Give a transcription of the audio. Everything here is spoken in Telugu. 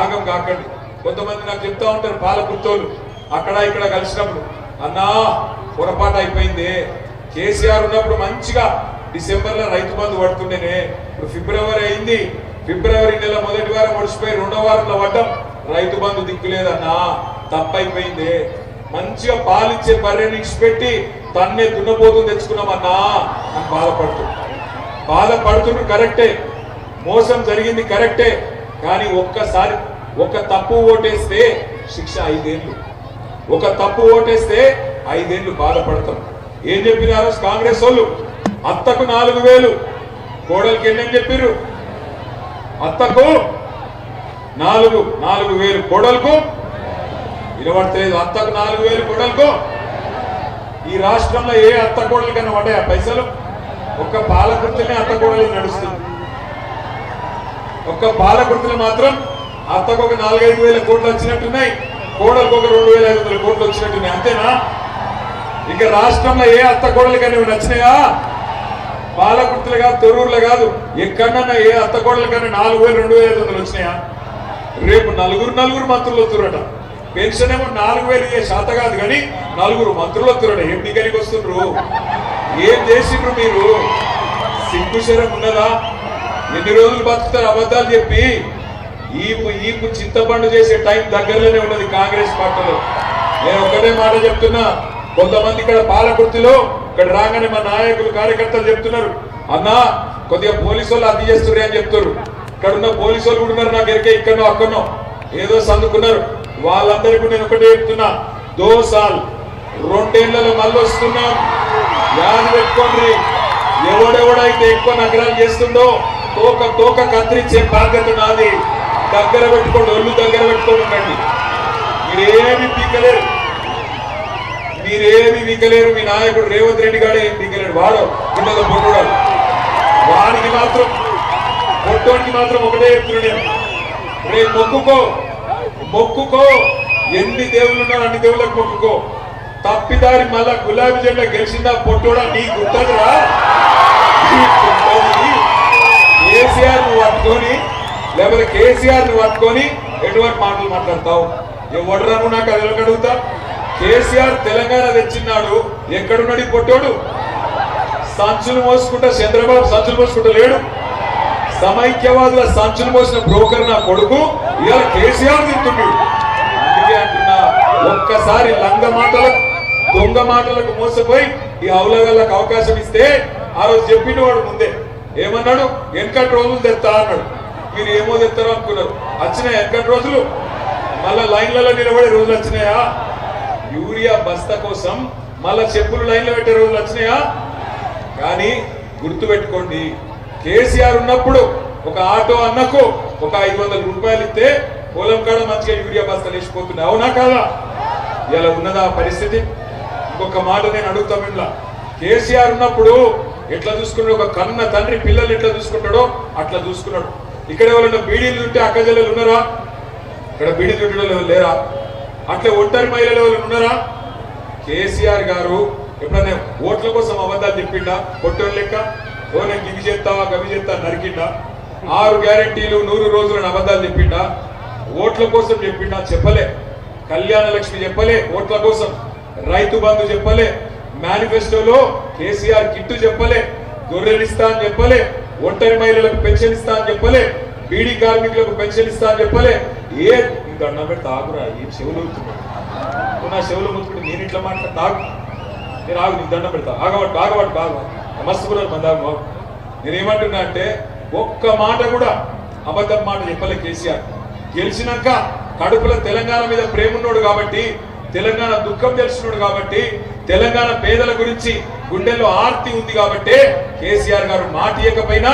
ఆగం కాకండి. కొంతమంది నాకు చెప్తా ఉంటారు పాలకుర్తోలు అక్కడ ఇక్కడ కలిసినప్పుడు అన్నా పొరపాటు అయిపోయింది. కేసీఆర్ ఉన్నప్పుడు మంచిగా డిసెంబర్లో రైతు బంధు పడుతుండేనే. ఇప్పుడు ఫిబ్రవరి అయింది. ఫిబ్రవరి నెల మొదటి వారం మడిచిపోయి రెండో వారంలో పడ్డం. రైతు బంధు దిక్కులేదన్నా తప్పైపోయింది. మంచిగా పాలిచ్చే బర్రెని పెట్టి తన్నే దున్నపోతు తెచ్చుకున్నామన్నా అని బాధపడుతుంది బాధపడుతుండ్రు కరెక్టే. మోసం జరిగింది కరెక్టే. కానీ ఒక్కసారి ఒక తప్పు ఓటేస్తే శిక్ష ఐదేళ్ళు. ఒక తప్పు ఓటేస్తే ఐదేళ్ళు బాధపడతాం. ఏం చెప్పినారు? కాంగ్రెస్ వాళ్ళు? అత్తకు నాలుగు వేలు. కోడలికి ఎన్ని చెప్పిర్రు? అత్తకు నాలుగు నాలుగు వేలు. కోడలకు వినబడతలేదు. అత్తకు నాలుగు వేలు కోడలకు. ఈ రాష్ట్రంలో ఏ అత్త కోడలు కన్నా పడ్డాయి ఆ పైసలు? ఒక్క పాలకుర్తినే అత్త కోడలు నడుస్తుంది ఒక్క పాలకుర్తిలో మాత్రం అత్తకు ఒక నాలుగైదు వేల కోట్లు వచ్చినట్టున్నాయి కోడలకు ఒక రెండు వేల ఐదు వందల కోట్లు వచ్చినట్టున్నాయి. అంతేనా? ఇక రాష్ట్రంలో ఏ అత్త కోడలు కానీ నచ్చినాయా? పాలకుర్తులు కాదు తొరూరులో కాదు ఎక్కడన్నా ఏ అత్త కోడలు కానీ నాలుగు వేలు రెండు వేల ఐదు వందలు వచ్చినాయా? రేపు నలుగురు నలుగురు మంత్రులు వస్తురట పెన్షన్ ఏమో నాలుగు వేలు ఇయ్యే శాత కాదు కానీ నలుగురు మంత్రులు వస్తురట ఏం దిగనికి వస్తుండ్రు? ఏం చేసిండ్రు మీరు? సిగ్గుశరం ఉన్నదా? ఎన్ని రోజులు బతుకుతారు అబద్ధాలు చెప్పి? ఈపు ఈపు చింతపండు చేసే టైం దగ్గరలోనే ఉన్నది కాంగ్రెస్ పార్టీలో. నేను ఒకటే మాట చెప్తున్నా కొంతమంది ఇక్కడ పాలకుర్తిలో ఇక్కడ రాగానే మా నాయకులు కార్యకర్తలు చెప్తున్నారు అన్నా కొద్దిగా పోలీసు వాళ్ళు అది చేస్తున్నారు అని చెప్తారు ఇక్కడ ఉన్న పోలీసు వాళ్ళు కూడా ఉన్నారు నాకు ఎరికే ఇక్కడనో అక్కడనో. ఏదో సందుకున్నారు వాళ్ళందరికీ నేను ఒకటే చెప్తున్నా దో సాల్ రెండేళ్ళలో మళ్ళీ వస్తున్నాం యాద పెట్టుకోండి. ఎవడెవడైతే ఎక్కువ నగరాలు చేస్తుండో తోక తోక కత్తిరించే బాధ్యత నాది. దగ్గర పెట్టుకోండి ఒళ్ళు దగ్గర పెట్టుకోండి ఉండండి. మీరేమి పీకలేరు. మీరేమి పీకలేరు. మీ నాయకుడు రేవంత్ రెడ్డి గాడే ఏం పీకలేడు. వాడు కింద పొట్టుడాడు వాడికి మాత్రం పొట్టోనికి మాత్రం ఒకటే చెప్తున్నాడు నేను మొక్కుకో. మొక్కుకో. ఎన్ని దేవుళ్ళు ఉన్నారు అన్ని దేవుళ్ళకి మొక్కుకో. తప్పిదారి మళ్ళా గులాబీ జెండా గెలిచిందా పొట్టోడా నీ గుర్తదురా. పట్టుకొని లేకపోతే కేసీఆర్ నువ్వు పట్టుకొని ఎటువంటి మాటలు మాట్లాడతావు? ఎవడరా నువ్వు నాకు? అది అడుగుతా? కేసీఆర్ తెలంగాణ తెచ్చిన్నాడు. ఎక్కడున్నాడు ఈ పొట్టోడు? సంచులు మోసుకుంటా చంద్రబాబు సంచులు మోసుకుంటా లేడు. సమైక్యవాదుల సంచులు మోసిన బ్రోకర్ నా కొడుకు. ఇవాళ కేసీఆర్ తింటుంది అందుకే అంటున్నా ఒక్కసారి లంగ మాటలకు దొంగ మాటలకు మోసపోయి ఈ అవులగాళ్ళకు అవకాశం ఇస్తే ఆ రోజు చెప్పిన వాడు ముందే. ఏమన్నాడు? వెనకటి రోజులు తెస్తా అన్నాడు. మీరు ఏమో తెస్తారో అనుకున్నారు. వచ్చినాయి వెనకటి రోజులు? మళ్ళా లైన్లలో నిలబడే రోజులు వచ్చినాయా? యూరియా బస్తా కోసం మళ్ళా చెప్పులు లైన్లో పెట్టే రోజులు వచ్చినాయా? కానీ గుర్తుపెట్టుకోండి కేసీఆర్ ఉన్నప్పుడు ఒక ఆటో అన్నకు ఒక ఐదు వందల రూపాయలు ఇస్తే పొలం కాడ మంచిగా యూరియా బస్తాలు వేసిపోతున్నాయి అవునా కాదా? ఇలా ఉన్నదా పరిస్థితి? ఇంకొక మాట నేను అడుగుతా మిమ్మల్ని. కేసీఆర్ ఉన్నప్పుడు ఎట్లా చూసుకున్నాడు? ఒక కన్న తండ్రి పిల్లలు ఎట్లా చూసుకుంటాడో అట్లా చూసుకున్నాడు. ఇక్కడ ఎవరైనా బీడీలు చుట్టే అక్క ఉన్నారా? ఇక్కడ బీడీలు చుట్టడం లేరా? అట్లా ఒంటరి మహిళలు ఎవరు ఉన్నారా? కేసీఆర్ గారు ఎప్పుడైనా ఓట్ల కోసం అబద్ధాలు చెప్పిండా? పొట్టోళ్ళు లెక్క? ఓ నేను గివి చేస్తావా గవి చేస్తా నరికిండా? ఆరు గ్యారెంటీలు నూరు రోజులను అబద్ధాలు చెప్పిండా? ఓట్ల కోసం చెప్పిండా? చెప్పలే. కళ్యాణ లక్ష్మి చెప్పలే ఓట్ల కోసం. రైతు బంధు చెప్పలే. మేనిఫెస్టోలో కేసీఆర్ కిట్టు చెప్పలే గొర్రెలిస్తా అని చెప్పలే ఒంటరి మహిళలకు పెన్షన్ ఇస్తా అని చెప్పలే బీడీ కార్మికులకు పెన్షన్ ఇస్తా అని చెప్పలే. ఏ దండం అన్న పెడితే ఆగురా ఏం చెవులు అవుతున్నాడు నా చెవులు ముట్టుకుంటే నేను ఇట్లా మాట తాగు. నేను ఆగు నీకు దండం పెడతా. ఆగబట్టు ఆగబట్టు ఆగు. నమస్కారం మందాగు బాబు నేనేమంటున్నా అంటే ఒక్క మాట కూడా అబద్ధం మాట చెప్పలే కేసీఆర్. గెలిచినాక కడుపులో తెలంగాణ మీద ప్రేమ ఉన్నాడు కాబట్టి తెలంగాణ దుఃఖం తెలిసినాడు కాబట్టి తెలంగాణ పేదల గురించి గుండెల్లో ఆర్తి ఉంది కాబట్టి కేసీఆర్ గారు మాట ఇవ్వకపోయినా